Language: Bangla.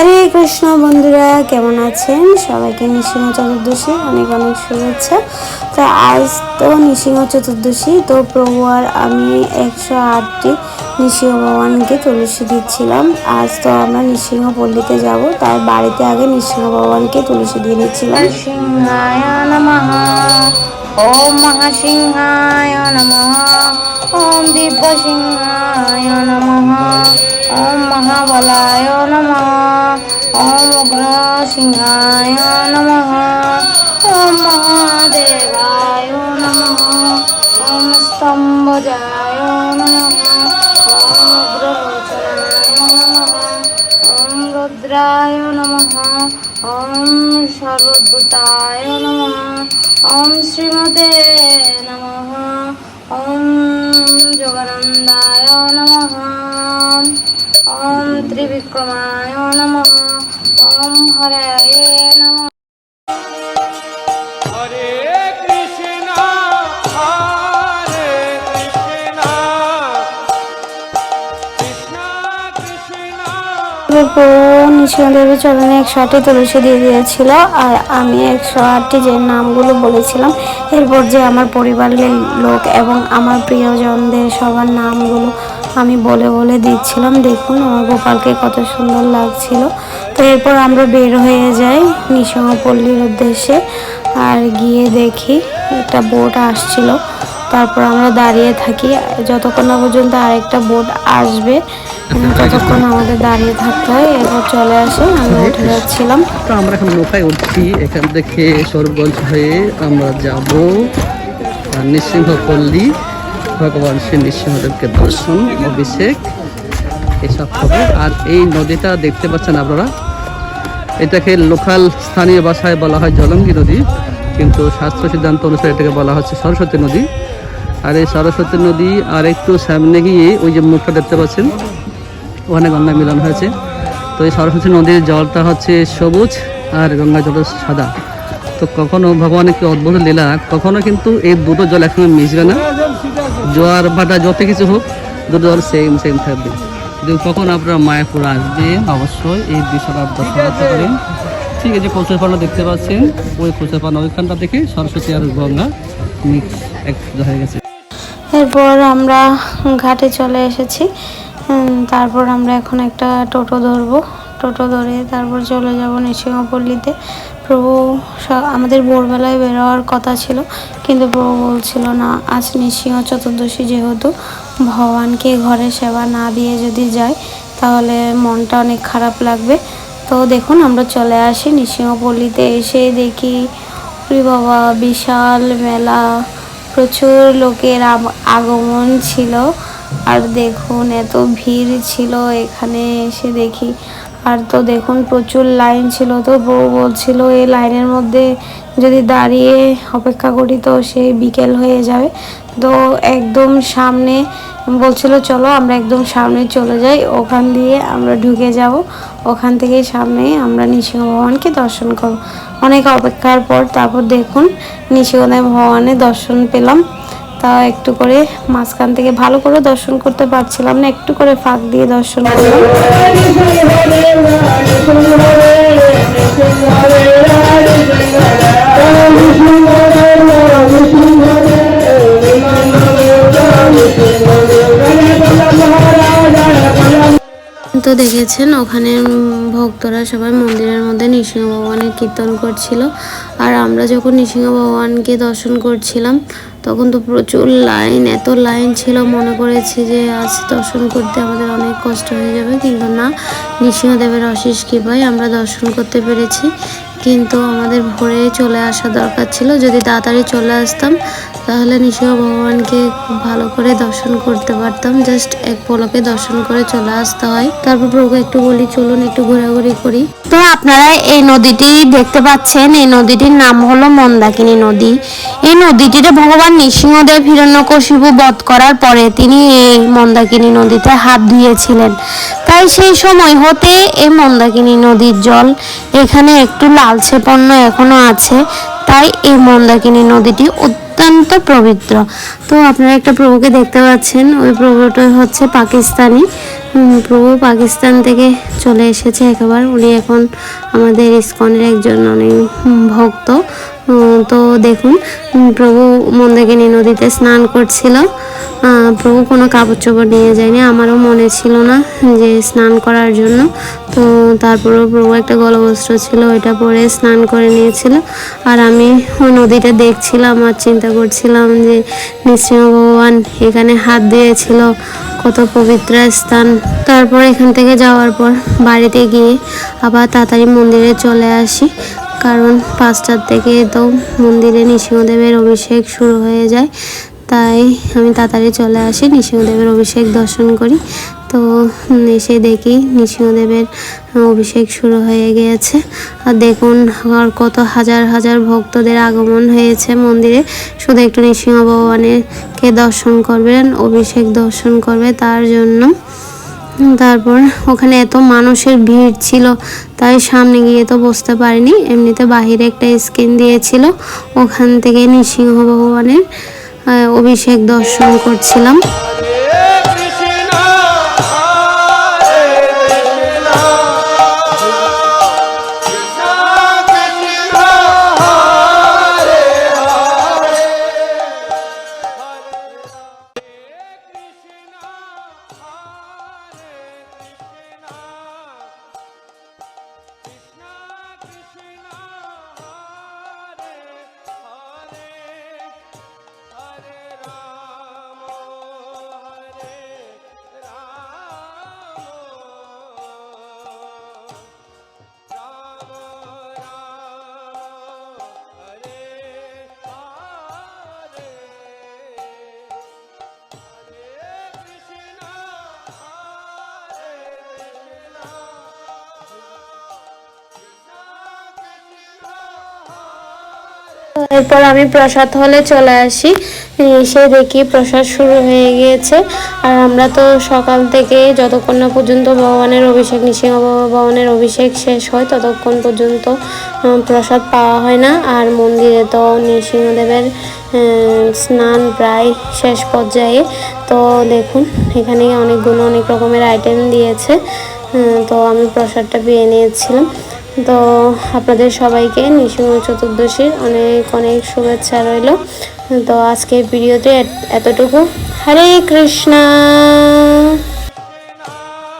হরে কৃষ্ণ বন্ধুরা, কেমন আছেন? সবাইকে নৃসিংহ চতুর্দশী অনেক অনেক শুভেচ্ছা। তো আজ তো নৃসিংহ চতুর্দশী, তো প্রভু আর আমি একশো আটটি নৃসিংহ ভগবানকে তুলসী দিচ্ছিলাম। আজ তো আমরা নৃসিংহ পল্লীতে যাব, তার বাড়িতে আগে নৃসিংহ ভগবানকে তুলসী দিয়ে নিচ্ছিলাম সিংহায় ওম নমঃ। ওম দিব্যসিংহায় নমঃ। ওম মহাবলায় নমঃ। ওম উগ্রসিংহায় নমঃ ওম মহাদেবায় নমঃ ওম স্তম্ভজায় নমঃ ওম উগ্রলোচনায় নমঃ ওম রুদ্রায় নমঃ ওম সর্বভূতায় নমঃ ওম শ্রীমতে নমঃ ওম যোগানন্দায় নমঃ ওম ত্রিবিক্রমায় নমঃ ওম নমঃ। হরে কৃষ্ণ হরে কৃষ্ণ। কৃষ্ণ কৃষ্ণ। নৃসিংহদেবের চরণে একশো আটটি তুলসী দিয়ে দিয়েছিল আর আমি একশো আটটি যে নামগুলো বলেছিলাম এরপর যে আমার পরিবারের লোক এবং আমার প্রিয়জনদের সবার নামগুলো আমি বলে বলে দিচ্ছিলাম দেখুন আমার গোপালকে কত সুন্দর লাগছিল। তো এরপর আমরা বের হয়ে যাই নিসিংহপল্লীর উদ্দেশ্যে আর গিয়ে দেখি একটা বোট আসছিল। তারপর আমরা দাঁড়িয়ে থাকি। যতক্ষণ না পর্যন্ত আরেকটা বোট আসবে ততক্ষণ আমাদের দাঁড়িয়ে থাকতে হয়। এরপর চলে আসে আমরা উঠে যাচ্ছিলাম। তো আমরা এখন নৌকায় উঠছি। এখান থেকে সরবগঞ্জ হয়ে আমরা যাব নৃসিংহপল্লী। ভগবান শ্রী নৃসিংহদেবকে দর্শন, অভিষেক, এসব হবে। আর এই নদীটা দেখতে পাচ্ছেন আপনারা? এটাকে লোকাল স্থানীয় ভাষায় বলা হয় জলঙ্গি নদী, কিন্তু শাস্ত্র সিদ্ধান্ত অনুসারে এটাকে বলা হচ্ছে সরস্বতী নদী। আর এই সরস্বতী নদী আর একটু সামনে গিয়ে ওই যে মুখটা দেখতে পাচ্ছেন, ওখানে গঙ্গা মিলন হয়েছে। তো এই সরস্বতী নদীর জলটা হচ্ছে সবুজ আর গঙ্গা জল সাদা। তো কখনো ভগবানের কি অদ্ভুত লীলা, কখনো কিন্তু এই দুটো জল একসঙ্গে মিশবে না। জোয়ার ভাটা যত কিছু হোক দুটো জল সেম সেম থাকবে। যদি কখন আপনারা মায়াপুর আসবেন অবশ্যই এই দৃশ্যটা দর্শন করতে পারেন ঠিক আছে কচুর পানা দেখতে পাচ্ছেন। ওই কচুর পানা ওইখানটা দেখে সরস্বতী আর গঙ্গা মিক্স এক হয়ে গেছে। এরপর আমরা ঘাটে চলে এসেছি। তারপর আমরা এখন একটা টোটো ধরবো। টোটো ধরে তারপর চলে যাব নৃসিংহপল্লীতে। প্রভু আমাদের ভোরবেলায় বেরোয়ার কথা ছিল, কিন্তু প্রভু বলছিল, না, আজ নৃসিংহ চতুর্দশী যেহেতু, ভগবানকে ঘরে সেবা না দিয়ে যদি যায়, তাহলে মনটা অনেক খারাপ লাগবে। তো দেখুন, আমরা চলে আসি নৃসিংহপল্লীতে এসে দেখি বাবা, বিশাল মেলা, প্রচুর লোকের আগমন ছিল। আর দেখুন, এত ভিড় ছিল, এখানে এসে দেখি আর তো দেখুন প্রচুর লাইন ছিল তো বউ বলছিল, এই লাইনের মধ্যে যদি দাঁড়িয়ে অপেক্ষা করি তো সে বিকেল হয়ে যাবে। তো একদম সামনে বলছিল, চলো আমরা একদম সামনে চলে যাই, ওখান দিয়ে আমরা ঢুকে যাব। ওখান থেকে সামনে আমরা নৃসিংহ ভগবানকে দর্শন করব। অনেক অপেক্ষার পর তারপর দেখুন নৃসিংহদেব ভগবানের দর্শন পেলাম। তা একটু করে মাঝখান থেকে ভালো করে দর্শন করতে পারছিলাম না, একটু করে ফাঁক দিয়ে দর্শন করলাম। তো দেখেছেন, ওখানে ভক্তরা সবাই মন্দিরের মধ্যে নৃসিংহ ভগবানের কীর্তন করছিল। আর আমরা যখন নৃসিংহ ভগবানকে দর্শন করছিলাম, তখন তো প্রচুর লাইন, এত লাইন ছিল, মনে করেছি যে আজ দর্শন করতে আমাদের অনেক কষ্ট হয়ে যাবে। কিন্তু না, নৃসিংহদেবের অশেষ কৃপায় আমরা দর্শন করতে পেরেছি। কিন্তু আমাদের ভোরে চলে আসা দরকার ছিল। যদি তাড়াতাড়ি চলে আসতাম তাহলে নৃসিংহ ভগবানকে ভালো করে দর্শন করতে পারতাম। জাস্ট এক পলকে দর্শন করে চলে আসতে হয়। তারপর প্রভু একটু বলি, চলুন একটু ঘোরাঘুরি করি। তো আপনারা এই নদীটি দেখতে পাচ্ছেন, এই নদীটির নাম হলো মন্দাকিনী নদী। এই নদীটিতে ভগবান নৃসিংহদেব হিরণ্যকশিপু বধ করার পরে তিনি এই মন্দাকিনী নদীতে হাত ধুয়েছিলেন। তাই সেই সময় হতে এই মন্দাকিনী নদীর জল এখানে একটু লালচে পণ্য এখনও আছে। তাই এই মন্দাকিনী নদীটি অত্যন্ত পবিত্র। তো আপনারা একটা প্রভুকে দেখতে পাচ্ছেন, ওই প্রভুটা হচ্ছে পাকিস্তানি। প্রভু পাকিস্তান থেকে চলে এসেছে একেবারে। উনি এখন আমাদের ইস্কনের একজন অনেক ভক্ত। তো দেখুন প্রভু মন্দাকিনী নদীতে স্নান করছিল। প্রভু কোনো কাপড় চোপড় নিয়ে যায়নি, আমারও মনে ছিল না যে স্নান করার জন্য। তো তারপরেও প্রভু একটা গলবস্ত্র ছিল, ওইটা পরে স্নান করে নিয়েছিল। আর আমি ওই নদীটা দেখছিলাম আর চিন্তা করছিলাম যে নৃসিংহ ভগবান এখানে হাত দিয়েছিল, কত পবিত্র স্থান। তারপর এখান থেকে যাওয়ার পর বাড়িতে গিয়ে আবার তাড়াতাড়ি মন্দিরে চলে আসি। কারণ পাঁচটার থেকে তো মন্দিরে নৃসিংহদেবের অভিষেক শুরু হয়ে যায়। তাই আমি তাড়াতাড়ি চলে আসি, নৃসিংহদেবের অভিষেক দর্শন করি। তো এসে দেখি নৃসিংহদেবের অভিষেক শুরু হয়ে গিয়েছে। আর দেখুন আর কত হাজার হাজার ভক্তদের আগমন হয়েছে মন্দিরে। শুধু একটু নৃসিংহ ভগবানের কে দর্শন করবেন, অভিষেক দর্শন করবে তার জন্য। তারপর ওখানে এত মানুষের ভিড় ছিল, তাই সামনে গিয়ে তো বসতে পারিনি। এমনিতে বাহিরে একটা স্ক্রিন দিয়েছিল, ওখান থেকে নৃসিংহ ভগবানের অভিষেক দর্শন করছিলাম। এরপর আমি প্রসাদ হলে চলে আসি। এসে দেখি প্রসাদ শুরু হয়ে গিয়েছে। আর আমরা তো সকাল থেকে যতক্ষণ না পর্যন্ত ভগবানের অভিষেক নৃসিংহ ভগবানের অভিষেক শেষ হয়, ততক্ষণ পর্যন্ত প্রসাদ পাওয়া হয় না। আর মন্দিরে তো নৃসিংহদেবের স্নান প্রায় শেষ পর্যায়ে। তো দেখুন, এখানে অনেকগুলো অনেক রকমের আইটেম দিয়েছে। তো আমি প্রসাদটা পেয়ে নিয়েছিলাম। তো আপনাদের সবাইকে নিশু চতুর্দশীর অনেক অনেক শুভেচ্ছা রইল। তো আজকে ভিডিওতে এত- এতটুকু। হরে কৃষ্ণ!